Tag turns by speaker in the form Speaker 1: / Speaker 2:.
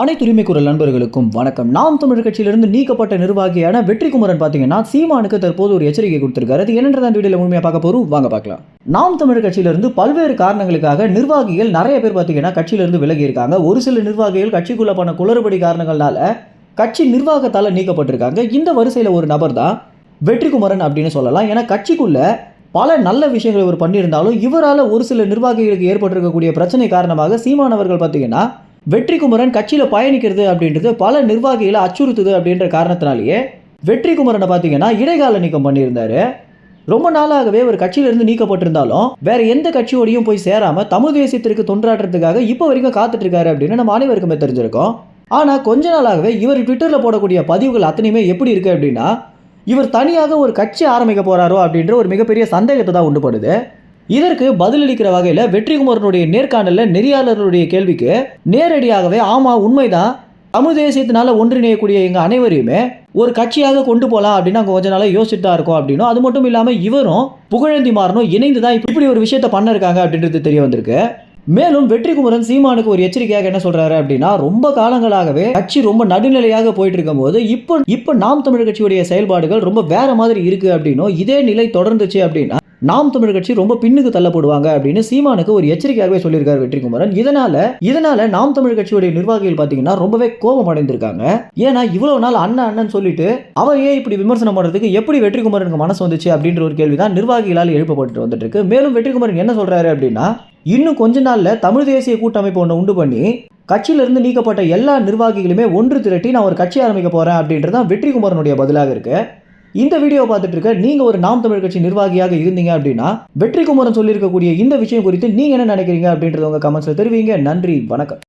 Speaker 1: அனைத்து உரிமை குரல் நண்பர்களுக்கும் வணக்கம். நாம் தமிழர் கட்சியிலிருந்து நீக்கப்பட்ட நிர்வாகியான வெற்றிக்குமரன் பார்த்தீங்கன்னா சீமானுக்கு தற்போது ஒரு எச்சரிக்கை கொடுத்திருக்காரு. அது என்னன்றதான் வீடியோல முழுமையாக பார்க்க போறோம். வாங்க பார்க்கலாம். நாம் தமிழர் கட்சியிலிருந்து பல்வேறு காரணங்களுக்காக நிர்வாகிகள் நிறைய பேர் பார்த்தீங்கன்னா கட்சியிலிருந்து விலகி இருக்காங்க. ஒரு சில நிர்வாகிகள் கட்சிக்குள்ள பண்ண குளறுபடி காரணங்களால கட்சி நிர்வாகத்தால் நீக்கப்பட்டிருக்காங்க. இந்த வரிசையில் ஒரு நபர் தான் வெற்றிக்குமரன் அப்படின்னு சொல்லலாம். ஏன்னா கட்சிக்குள்ள பல நல்ல விஷயங்களை இவர் பண்ணியிருந்தாலும் இவரால் ஒரு சில நிர்வாகிகளுக்கு ஏற்பட்டிருக்கக்கூடிய பிரச்சனை காரணமாக சீமானவர்கள் பார்த்தீங்கன்னா வெற்றிக்குமரன் கட்சியில் பயணிக்கிறது அப்படின்றது பல நிர்வாகிகளை அச்சுறுத்துது அப்படின்ற காரணத்தினாலேயே வெற்றிக்குமரனை பார்த்தீங்கன்னா இடைக்கால நீக்கம் பண்ணியிருந்தாரு. ரொம்ப நாளாகவே ஒரு கட்சியிலிருந்து நீக்கப்பட்டிருந்தாலும் வேற எந்த கட்சியோடையும் போய் சேராம தமிழ் தேசியத்திற்கு தொன்றாடுறதுக்காக இப்போ வரைக்கும் காத்துட்டு இருக்காரு அப்படின்னு நம்ம அனைவருக்குமே தெரிஞ்சிருக்கோம். ஆனால் கொஞ்ச நாளாகவே இவர் ட்விட்டரில் போடக்கூடிய பதிவுகள் அத்தனையுமே எப்படி இருக்குது அப்படின்னா இவர் தனியாக ஒரு கட்சி ஆரம்பிக்க போகிறாரோ அப்படின்ற ஒரு மிகப்பெரிய சந்தேகத்தை தான் உண்டுபடுது இதற்கு பதிலளிக்கிற வகையில் வெற்றிகுமாரனுடைய நேர்காணலில் நெறியாளர்களுடைய கேள்விக்கு நேரடியாகவே ஆமாம் உண்மைதான் தமிழ் தேசியத்தினால ஒன்றிணையக்கூடிய எங்கள் அனைவரையுமே ஒரு கட்சியாக கொண்டு போகலாம் அப்படின்னு நாங்கள் கொஞ்ச நாளாக யோசிச்சுட்டு தான் இருக்கோம் அப்படின்னும். அது மட்டும் இல்லாமல் இவரும் புகழந்தி மாறனும் இணைந்து தான் இப்படி ஒரு விஷயத்த பண்ணிருக்காங்க அப்படின்றது தெரிய வந்திருக்கு. மேலும் வெற்றிகுமரன் சீமானுக்கு ஒரு எச்சரிக்கையாக என்ன சொல்றாரு அப்படின்னா ரொம்ப காலங்களாகவே கட்சி ரொம்ப நடுநிலையாக போயிட்டு இருக்கும்போது இப்போ இப்போ நாம் தமிழர் கட்சியுடைய செயல்பாடுகள் ரொம்ப வேற மாதிரி இருக்கு அப்படின்னும். இதே நிலை தொடர்ந்துச்சு அப்படின்னா நாம் தமிழ் கட்சி ரொம்ப பின்னுக்கு தள்ளப்படுவாங்க அப்படின்னு சீமானுக்கு ஒரு எச்சரிக்கையாகவே சொல்லியிருக்காரு வெற்றிக்குமரன் இதனால இதனால நாம் தமிழ் கட்சியுடைய நிர்வாகிகள் பார்த்தீங்கன்னா ரொம்பவே கோபம் அடைந்திருக்காங்க. ஏன்னா இவ்வளவு நாள் அண்ணன் அண்ணன் சொல்லிட்டு அவர் ஏன் இப்படி விமர்சனம் பண்றதுக்கு எப்படி வெற்றிக்குமரனுக்கு மனசு வந்துச்சு அப்படின்ற ஒரு கேள்விதான் நிர்வாகிகளால் எழுப்பப்பட்டு வந்துட்டு இருக்கு மேலும் வெற்றிக்குமரன் என்ன சொல்றாரு அப்படின்னா இன்னும் கொஞ்ச நாள்ல தமிழ் தேசிய கூட்டமைப்பு ஒன்று உண்டு பண்ணி கட்சியிலிருந்து நீக்கப்பட்ட எல்லா நிர்வாகிகளுமே ஒன்று திரட்டி நான் ஒரு கட்சி ஆரம்பிக்க போறேன் அப்படின்றது தான் வெற்றிக்குமரனுடைய பதிலாக இருக்கு. இந்த வீடியோ பார்த்துட்டு இருக்க நீங்க ஒரு நாம் தமிழ் கட்சி நிர்வாகியாக இருந்தீங்க அப்படின்னா வெற்றிக்குமரன் சொல்லியிருக்கக்கூடிய இந்த விஷயம் குறித்து நீங்க என்ன நினைக்கிறீங்க அப்படின்றத உங்க கமெண்ட்ஸ்ல தெரிவிங்க. நன்றி வணக்கம்.